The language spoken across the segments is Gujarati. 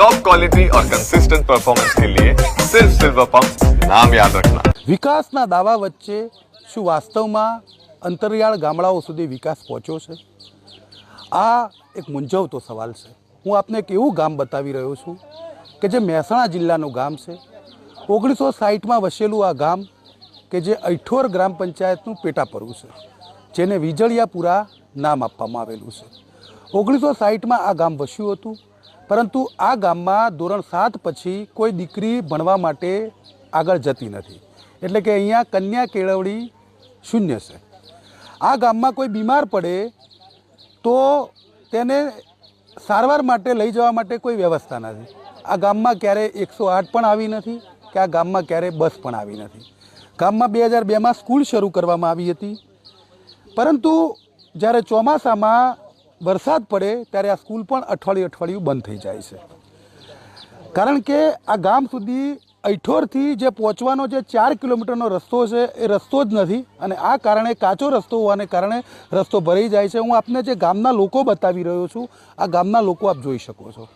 टॉप क्वालिटी और कंसिस्टेंट परफॉर्मेंस के लिए सिर्फ सिल्वर पंप नाम याद रखना વિકાસના દાવા વચ્ચે શું વાસ્તવમાં અંતરિયાળ ગામડાઓ સુધી વિકાસ પહોંચ્યો છે આ એક મૂંઝવતો સવાલ છે હું આપને એક એવું ગામ બતાવી રહ્યો છું કે જે મહેસાણા જિલ્લાનું ગામ છે ઓગણીસો સાહીઠમાં વસેલું આ ગામ કે જે અઠોર ગ્રામ પંચાયતનું પેટાપરવું છે જેને વીજળિયાપુરા નામ આપવામાં આવેલું છે ઓગણીસો સાહીઠમાં આ ગામ વસ્યું હતું પરંતુ આ ગામમાં ધોરણ સાત પછી કોઈ દીકરી ભણવા માટે આગળ જતી નથી. એટલે કે અહીંયા કન્યા કેળવણી શૂન્ય છે. આ ગામમાં કોઈ બીમાર પડે તો તેને સારવાર માટે લઈ જવા માટે કોઈ વ્યવસ્થા નથી. આ ગામમાં ક્યારે એકસો આઠ પણ આવી નથી કે આ ગામમાં ક્યારે બસ પણ આવી નથી. ગામમાં બે હજાર બેમાં સ્કૂલ શરૂ કરવામાં આવી હતી. પરંતુ જ્યારે ચોમાસામાં વરસાદ પડે ત્યારે આ સ્કૂલ પણ અઠવાડિયું અઠવાડિયું બંધ થઈ જાય છે. કારણ કે આ ગામ સુધી અઠોરથી જે પહોંચવાનો જે ચાર કિલોમીટરનો રસ્તો છે, એ રસ્તો જ નથી અને આ કારણે કાચો રસ્તો હોવાને કારણે રસ્તો ભરાઈ જાય છે. હું આપને જે ગામના લોકો બતાવી રહ્યો છું, આ ગામના લોકો આપ જોઈ શકો છો.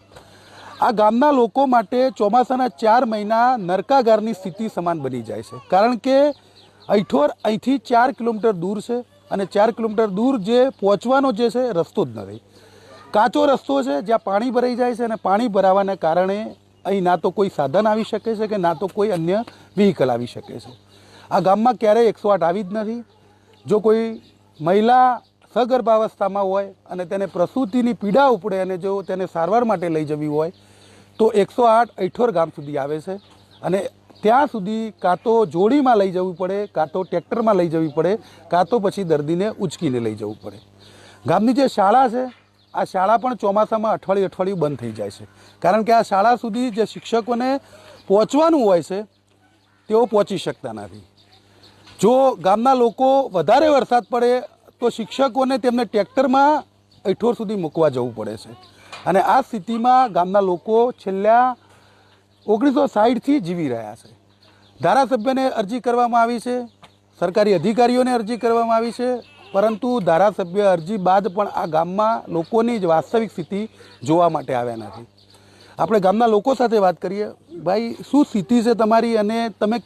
આ ગામના લોકો માટે ચોમાસાના ચાર મહિના નરકાગારની સ્થિતિ સમાન બની જાય છે. કારણ કે અઠોર અહીંથી ચાર કિલોમીટર દૂર છે. અને ચાર કિલોમીટર દૂર જે પહોંચવાનો જે છે, રસ્તો જ નથી. કાચો રસ્તો છે, જ્યાં પાણી ભરાઈ જાય છે અને પાણી ભરાવાને કારણે અહીં ના તો કોઈ સાધન આવી શકે છે કે ના તો કોઈ અન્ય વ્હીકલ આવી શકે છે. આ ગામમાં ક્યારેય એકસો આઠ આવી જ નથી. જો કોઈ મહિલા સગર્ભાવસ્થામાં હોય અને તેને પ્રસૂતિની પીડા ઉપડે અને જો તેને સારવાર માટે લઈ જવી હોય, તો એકસો આઠ અઠોર ગામ સુધી આવે છે. અને ત્યાં સુધી કાં તો જોડીમાં લઈ જવું પડે, કાં તો ટ્રેક્ટરમાં લઈ જવી પડે, કાં તો પછી દર્દીને ઉચકીને લઈ જવું પડે. ગામની જે શાળા છે, આ શાળા પણ ચોમાસામાં અઠવાડિયું અઠવાડિયું બંધ થઈ જાય છે. કારણ કે આ શાળા સુધી જે શિક્ષકોને પહોંચવાનું હોય છે, તેઓ પહોંચી શકતા નથી. જો ગામના લોકો વધારે વરસાદ પડે, તો શિક્ષકોને તેમને ટ્રેક્ટરમાં અઠોર સુધી મૂકવા જવું પડે છે. અને આ સ્થિતિમાં ગામના લોકો છેલ્લા ઓગણીસો સાઠથી જીવી રહ્યા છે. ધારાસભ્યને અરજી કરવામાં આવી છે, સરકારી અધિકારીઓને અરજી કરવામાં આવી છે, પરંતુ ધારાસભ્ય અરજી બાદ પણ આ ગામમાં લોકોની જ વાસ્તવિક સ્થિતિ જોવા માટે આવ્યા નથી. આપણે ગામના લોકો સાથે વાત કરીએ. ભાઈ, શું સ્થિતિ છે તમારી અને તમે